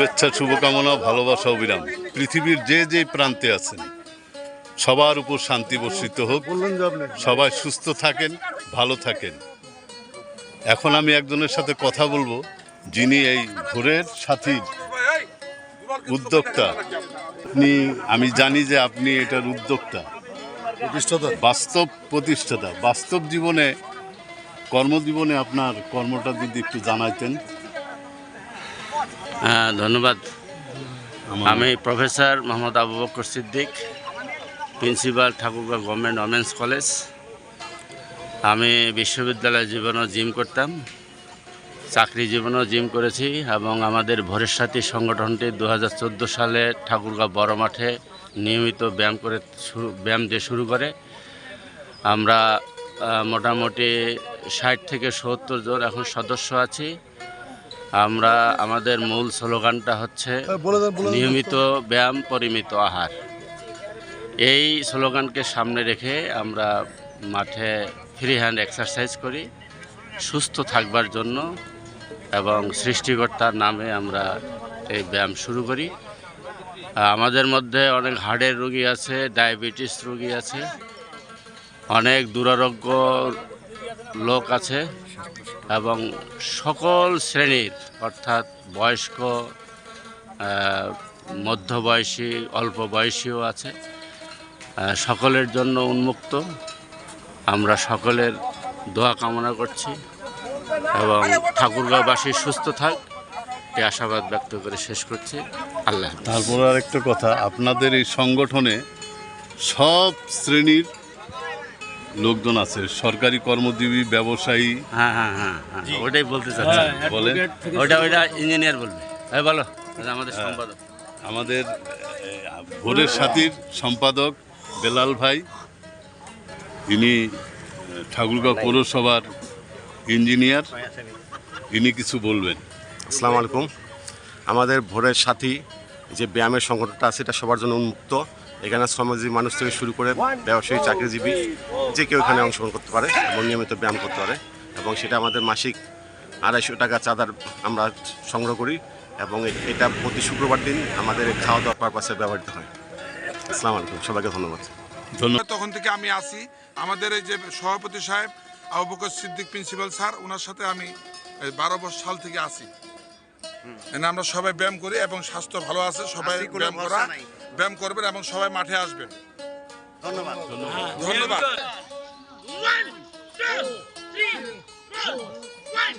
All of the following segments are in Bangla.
শুভেচ্ছা শুভকামনা ভালোবাসা অবিরাম। পৃথিবীর যে যে প্রান্তে আছেন সবার উপর শান্তি বর্ষিত হোক। সবাই সুস্থ থাকেন ভালো থাকেন। এখন আমি একজনের সাথে কথা বলব যিনি এই ভোরের সাথীর উদ্যোক্তা। আপনি আমি জানি যে আপনি এটার উদ্যোক্তা। প্রতিষ্ঠাতা। বাস্তব প্রতিষ্ঠাতা। বাস্তব জীবনে কর্মজীবনে আপনার কর্মটা যদি একটু জানাইতেন। ধন্যবাদ। আমি professor Mohammad Abu Bakar Siddique principal Thakurgaon government women's college আমি বিশ্ববিদ্যালয় জীবনেও জিম করতাম চাকরি জীবনেও জিম করেছি এবং আমাদের ভোরের সাথী সংগঠনটি দু হাজার চোদ্দ সালে ঠাকুরগাঁও বড় মাঠে নিয়মিত ব্যায়াম করে শুরু ব্যায়াম দিয়ে শুরু করে। আমরা মোটামুটি ষাট থেকে সত্তর জন এখন সদস্য আছি। আমরা আমাদের মূল স্লোগানটা হচ্ছে হ্যাঁ, নিয়মিত ব্যায়াম পরিমিত আহার। এই স্লোগানকে সামনে রেখে আমরা মাঠে ফ্রি হ্যান্ড এক্সারসাইজ করি সুস্থ থাকবার জন্য এবং সৃষ্টিকর্তার নামে আমরা এই ব্যায়াম শুরু করি। আমাদের মধ্যে অনেক হার্টের রোগী আছে ডায়াবেটিস রোগী আছে অনেক দুরারোগ্য লোক আছে। এবং সকল শ্রেণির, অর্থাৎ বয়স্ক মধ্যবয়সী, অল্প বয়সীও আছে সকলের জন্য উন্মুক্ত। আমরা সকলের দোয়া কামনা করছি এবং ঠাকুরগাঁওবাসী সুস্থ থাক। এই আশাবাদ ব্যক্ত করে শেষ করছি। আল্লাহ। তারপর আরেকটা কথা, আপনাদের এই সংগঠনে সব শ্রেণির লোকজন আছে সরকারি কর্মজীবী ব্যবসায়ী। হ্যাঁ হ্যাঁ হ্যাঁ হ্যাঁ ওটাই বলতে চাচ্ছি। বলেন। ওটা ওইটা ইঞ্জিনিয়ার বলবে। হ্যাঁ বলো এটা আমাদের সম্পাদক। আমাদের ভোরের সাথীর সম্পাদক বেলাল ভাই। ইনি ঠাকুরগাঁও পৌরসভার ইঞ্জিনিয়ার ইনি কিছু বলবেন। আসসালামু আলাইকুম। আমাদের ভোরের সাথী যে ব্যায়ামের সংগঠনটা আছে এটা সবার জন্য উন্মুক্ত। এখানে শ্রমজীবী মানুষ থেকে শুরু করে ব্যবসায়ী চাকরিজীবী যে কেউ এখানে অংশগ্রহণ করতে পারে এবং নিয়মিত ব্যায়াম করতে পারে এবং সেটা আমাদের মাসিক আড়াইশো টাকা চাঁদার আমরা সংগ্রহ করি এবং এটা প্রতি শুক্রবার দিন আমাদের খাওয়া দাওয়া পারপাসে ব্যবহৃত হয়। আসসালামু আলাইকুম সবাইকে ধন্যবাদ। ধন্যবাদ। তখন থেকে আমি আসি আমাদের এই যে সভাপতি সাহেব আবু বকর সিদ্দিক প্রিন্সিপাল স্যার ওনার সাথে আমি বারো বছর সাল থেকে আসি আমরা সবাই ব্যায়াম করি এবং স্বাস্থ্য ভালো আছে সবাই ব্যায়াম করা ব্যায়াম করবেন এবং সবাই মাঠে আসবেন। ধন্যবাদ। ধন্যবাদ। One, two, three, four, five,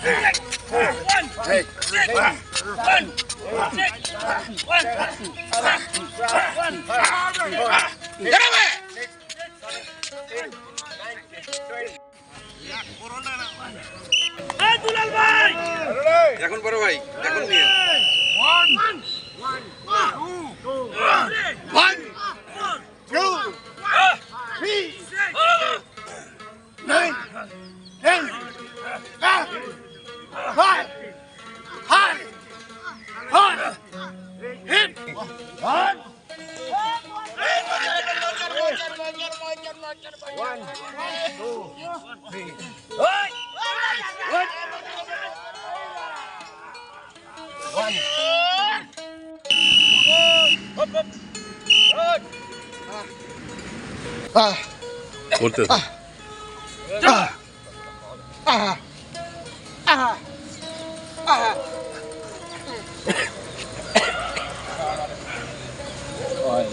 three, four, five, six, seven, eight, hai hai hai Hit! Hot! One, One. Ah. Ah. Seven,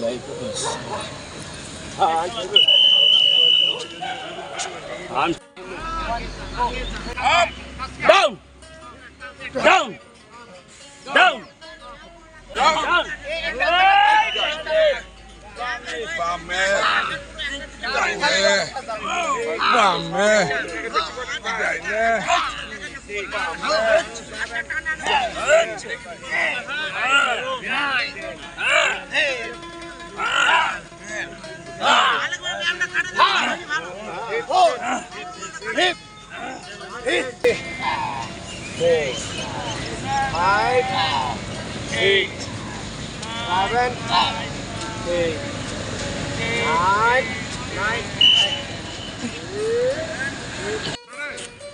eight, nine, ten. করতে থাকুন। Down! Down! Down. বামে ডাইনে বামে ডাইনে Five, eight, seven, eight, nine, nine.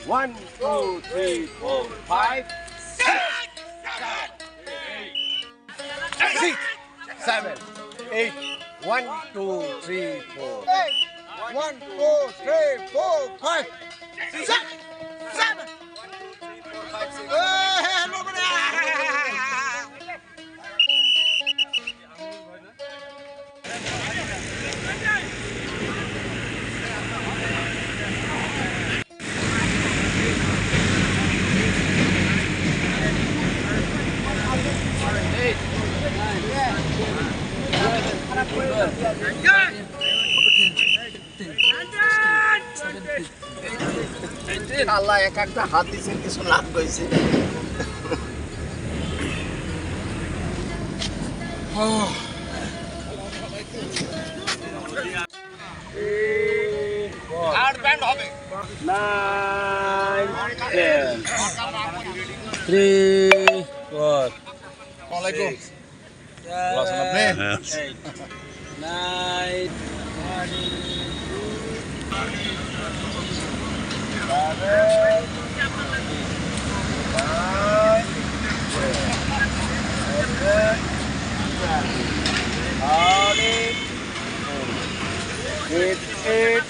One, two, three, four, five, six, seven, eight. One, two, three, four. One, two, three, four, five, six, আল্লাহ এক একটা হাত দিচ্ছেন কিছু লাভ হয়েছে আর ব্যান্ড হবে। Three, four, ভালো আছেন আপনি Eight, eight,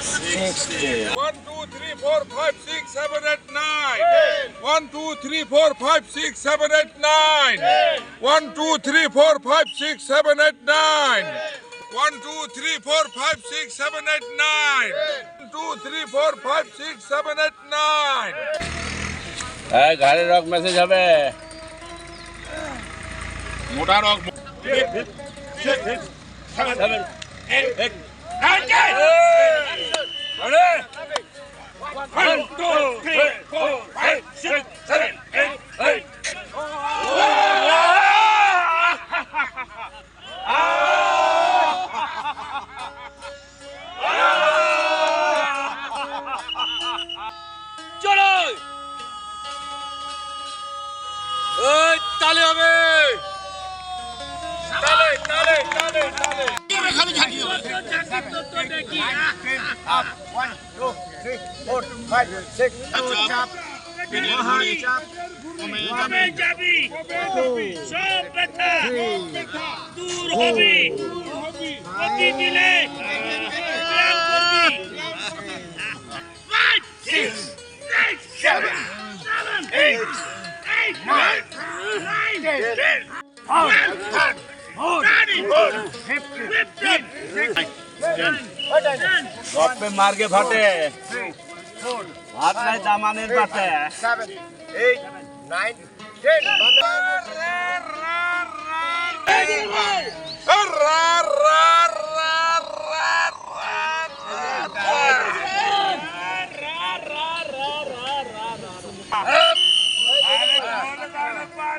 six, two. One, two, three, four, five, six, seven, eight. One, two, three, four, five, six, seven, eight, nine. Eight. One, two, three, four, five, six, seven, eight, nine. Eight. One, two, three, four, five, six, seven, eight, nine. Eight. One, two, three, four, five, six, seven, eight, nine. Hey, ঘরে রক মেসেজ হবে মোটা rock seven eight nine One, two, three, four, five, six. যাবি সব ব্যথা দূর হবি প্রতিদিনে ব্যায়াম করবি Five, six, six, four five six दूर होबी मार के फाटे। গপ্পে মার্গে ফাটে Four, হাত নাই দামানের পাটে seven, eight, nine, ten.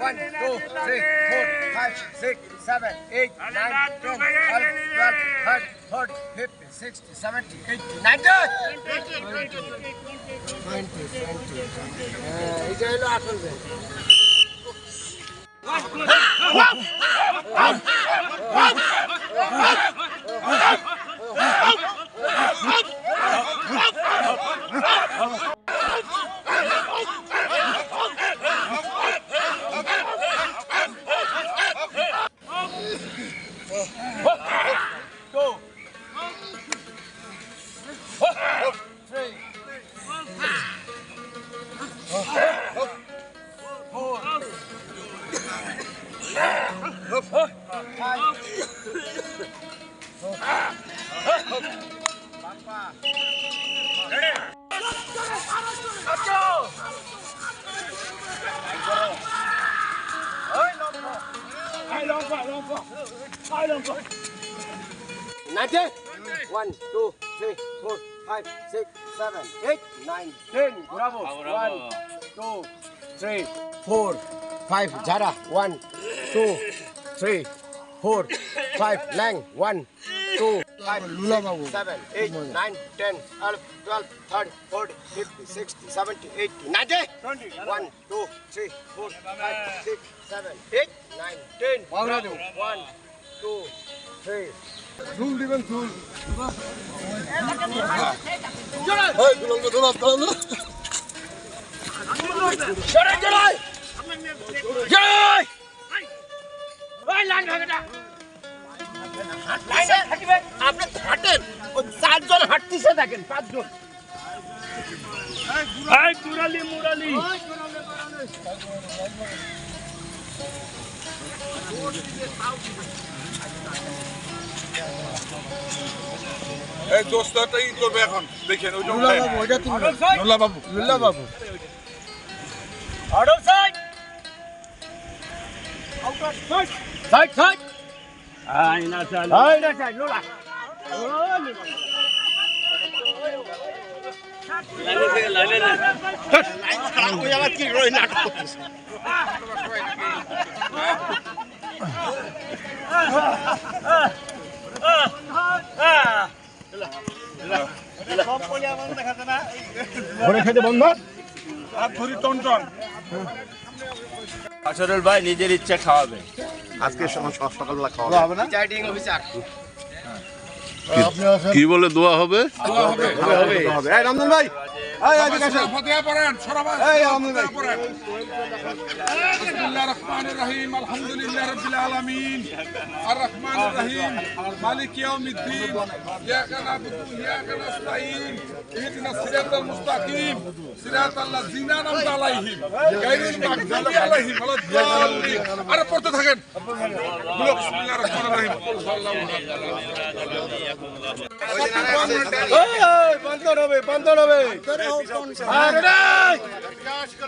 One, two, three, four, five, six, seven, eight, nine, ten, eleven, twelve, thirteen, fourteen, fifteen, sixteen, seventeen, eighteen, nineteen. Twenty, twenty. এটা হলো আসল bank One, two, three, four, five, six, seven, eight, nine, ten. Bravo. One, two, three, four, five. Jara. One, two, three, four, five. Lang. One, two, five, six, seven, eight, nine, ten, eleven, twelve, thirteen, fourteen, fifteen, sixteen, seventeen, eighteen, nineteen. One, two, three, four, five, six, seven, eight, nine, ten. One, two, three. এই দুলাল দুলাল দুলাল আপনি হাঁটেন। চারজন হাঁটতেছে দেখেন পাঁচজন। এই মুরালি মুরালি। এই দোস্তটা ই করবে এখন। দেখেন দুলাল উঠায়। বাবু ওইটা তুমি নুল্লা বাবু লুল্লা বাবু। অর্ডার সাইড সাইড সাইড আইনা চাল এই না সাইড লোলা ঘরে খেতে বন্ধ? আসরুল ভাই নিজের ইচ্ছা খাওয়াবে। আজকে সকাল- সকালবেলা খাওয়া হবে। না কি বলে দোয়া হবে? ভাই। ওয়ালাদ-দাল্লিন আরে পড়তে থাকেন। বলো বিসমিল্লাহির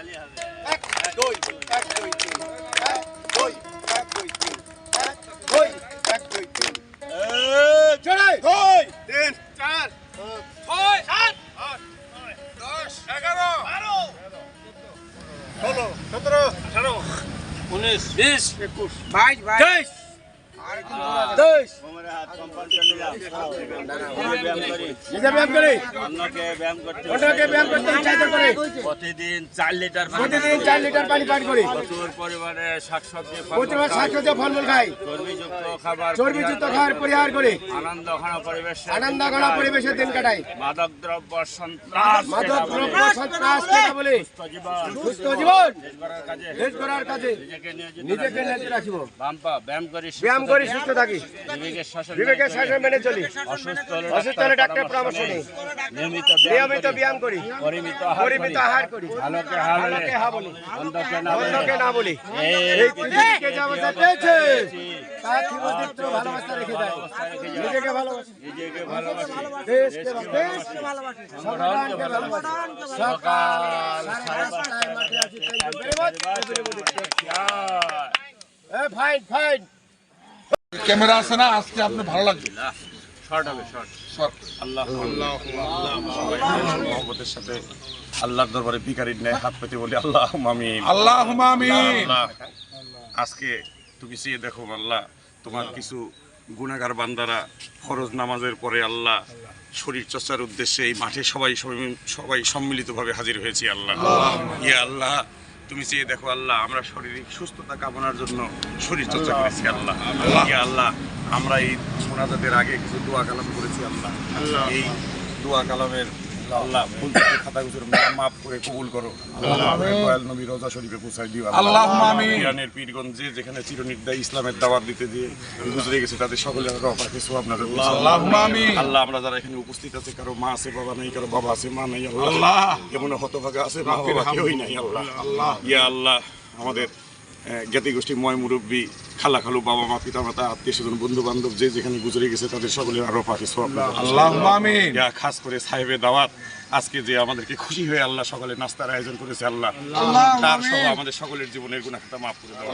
Ali, Javier. Dois, dois, dois, dois, dois, dois, dois. Chorei! Dois! Ten! Char! Dois! Char! Dos! Agaro! Maro! Solo! Sotro! Solo! Unis! Bis! Ekus! Bai! Bai! Teis! Dois! প্রতিদিন চার লিটার প্রতিদিন চার লিটার পানি পান করি। প্রচুর পরিমাণে শাকসবজি প্রতিবার শাকসবজি ফলমূল খাই। চর্বিযুক্ত খাবার চর্বিযুক্ত খাবার পরিহার করে। আনন্দ ঘন পরিবেশ আনন্দ ঘনা পরিবেশের দিন কাটাই। মাদক দ্রব্য সন্ত্রাস মাদক দ্রব্য সন্ত্রাস কেনা বলে। সুস্থ জীবন। দেশ গড়ার কাজে। দেশ করার কাজে। নিজেকে নিয়োজিত রাখিব। বাম্পা ব্যায়াম করি সুস্থ ব্যায়াম করি থাকি। সুস্থ থাকি। বিবেকের শাসন বিবেকের শাসন চলি। মেনে চলি। অসুস্থ হলে ডাক্তার পরামর্শ নেই নিয়মিত ব্যায়াম করি। পরিমিত আহার করি। ভালোকে হা বলে। অন্ধকে না বলে। এই পৃথিবীকে যে অবস্থা পেয়েছে? তার জীবনচিত্র ভালোবাসা রেখে যায় নিজেকে ভালোবাসি। দেশকে দেশকে ভালোবাসি। সংবিধানকে ভালোবাসি। সকাল সাড়ে পাঁচটায় মাঠে আছি। thank you very much. Everybody take care. এ, ফাইন ফাইন ক্যামেরা আছে না আজকে আপনি ভালো লাগবে শর্ট হবে শর্ট সর আল্লাহ আল্লাহ মহব্বতের সাথে আল্লাহর দরবারে ভিখারির ন্যায় হাত পেতে বলি আল্লাহ আমিন আল্লাহ আমিন আজকে তুমি চেয়ে দেখো আল্লাহ তোমার কিছু গুণাগার বান্দারা ফরজ নামাজের পরে আল্লাহ শরীর চর্চার উদ্দেশ্যে এই মাঠে সবাই সবাই- সবাই সম্মিলিতভাবে হাজির হয়েছি আল্লাহ ইয়ে আল্লাহ তুমি চেয়ে দেখো আল্লাহ আমরা শারীরিক সুস্থতা কামনার জন্য শরীর চর্চা করেছি আল্লাহ। আল্লাহ। আমরা এই মোনাজাতের আগে কিছু দোয়া কালাম করেছি আল্লাহ। এই দোয়া কালামের আল্লাহ খাতা মাফ করে কবুল করো দয়াল নবী রোজা শরীফে পৌঁছাই দিও আমিন। ইরানের পীরগঞ্জে যেখানে চিরনির্দয় ইসলামের দাওয়াত দিতে দিয়ে গুজরে গেছে তাদের সকলের সোয়াব। আমিন। আল্লাহ আমরা যারা এখানে উপস্থিত আছে কারও মা আছে বাবা নেই কারও বাবা আছে মা নেই আল্লাহ আল্লাহ। এমন হতভাগা আছে মা বাবা কেউই নাই আল্লাহ আল্লাহ ইয়া আল্লাহ আমাদের জ্ঞাতি গোষ্ঠী ময় মুরব্বী খালা খালু বাবা মা পিতা মাতা আত্মীয় স্বজন বন্ধু বান্ধব যে যেখানে গুজরে গেছে তাদের সকলের আরও পাখি সব। ইয়া খাস করে সাহেবের দাওয়াত আজকে যে আমাদেরকে খুশি হয়ে আল্লাহ সকলে নাস্তার আয়োজন করেছে আল্লাহ তার সহ আমাদের সকলের জীবনের গুণা খাতা মাফ করে দাও।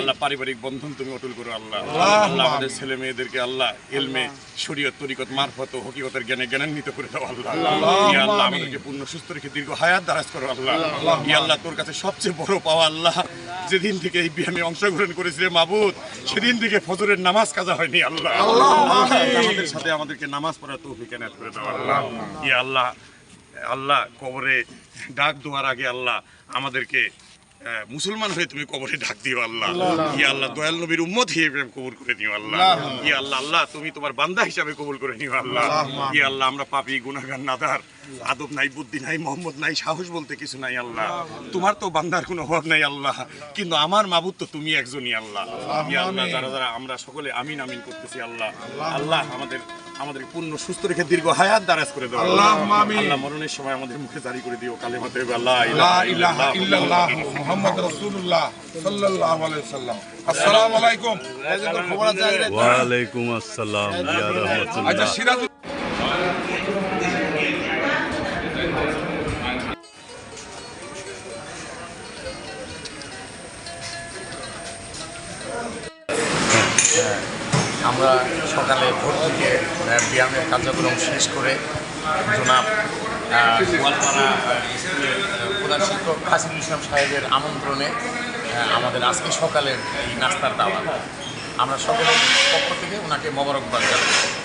আল্লাহ পারিবারিক বন্ধন তুমি অটুল করো আল্লাহ। আল্লাহ আমাদের ছেলে মেয়েদেরকে আল্লাহ এলমে শরীয়ত তরিকত মারফত হকিকতের জ্ঞানে জ্ঞানান্বিত করে দাও আল্লাহ। ইয়া আল্লাহ আমাদেরকে পূর্ণ সুস্থ রেখে দীর্ঘ হায়াত দারাজ করো আল্লাহ। ইয়া আল্লাহ তোর কাছে সবচেয়ে বড় পাওয়া আল্লাহ। যেদিন থেকে এই ব্যায়ামে অংশগ্রহণ করেছিলে মাবুদ সেদিন থেকে ফজরের নামাজ কাজা হয়নি আল্লাহ। আমাদের সাথে আমাদেরকে নামাজ পড়ার তৌফিক এনায়েত করে দাও আল্লাহ। ইয়া আল্লাহ আল্লাহ কবরে ডাক দেওয়ার আগে আল্লাহ আমাদেরকে মুসলমান হয়ে তুমি কবরে ডাক দিও আল্লাহ। ইয়া আল্লাহ দয়াল নবীর উম্মত হিসেবে কবুল করে নিও আল্লাহ। ইয়া আল্লাহ আল্লাহ তুমি তোমার বান্দা হিসাবে কবুল করে নিও আল্লাহ। ইয়া আল্লাহ আমরা পাপি গুনাগান নাদার। আদব নাই বুদ্ধি নাই মোহাম্মদ নাই সাহস বলতে কিছু নাই আল্লাহ। তোমার তো বান্দার কোনো অভাব নাই আল্লাহ। কিন্তু আমার মাবুদ তো তুমি একজনই আল্লাহ। আল্লাহ যারা যারা আমরা সকলে আমিন আমিন করতেছি আল্লাহ। আল্লাহ। আমাদের আমাদের পূর্ণ সুস্থ রেখে দীর্ঘ হায়াত দারাজ করে দাও। আমিন। আল্লাহ মরণের সময় আমাদের মুখে জারি করে দিও কালেমা তৈবা লা লা ইলাহা ইল্লাল্লাহ। মুহাম্মদ রাসূলুল্লাহ সাল্লাল্লাহু আলাইহি সাল্লাম। আসসালামু আলাইকুম। খবর আছে ওয়ালাইকুম আসসালাম। ইয়া আচ্ছা সিরাজ আমরা সকালে ভোর থেকে ব্যায়ামের কার্যক্রম শেষ করে জনাব গোয়ালপাড়া স্কুলের প্রধান শিক্ষক কাসিম ইসলাম সাহেবের আমন্ত্রণে আমাদের আজকে সকালের এই নাস্তার দাওয়াত। আমরা সকলের পক্ষ থেকে ওনাকে মোবারকবাদ জানাই।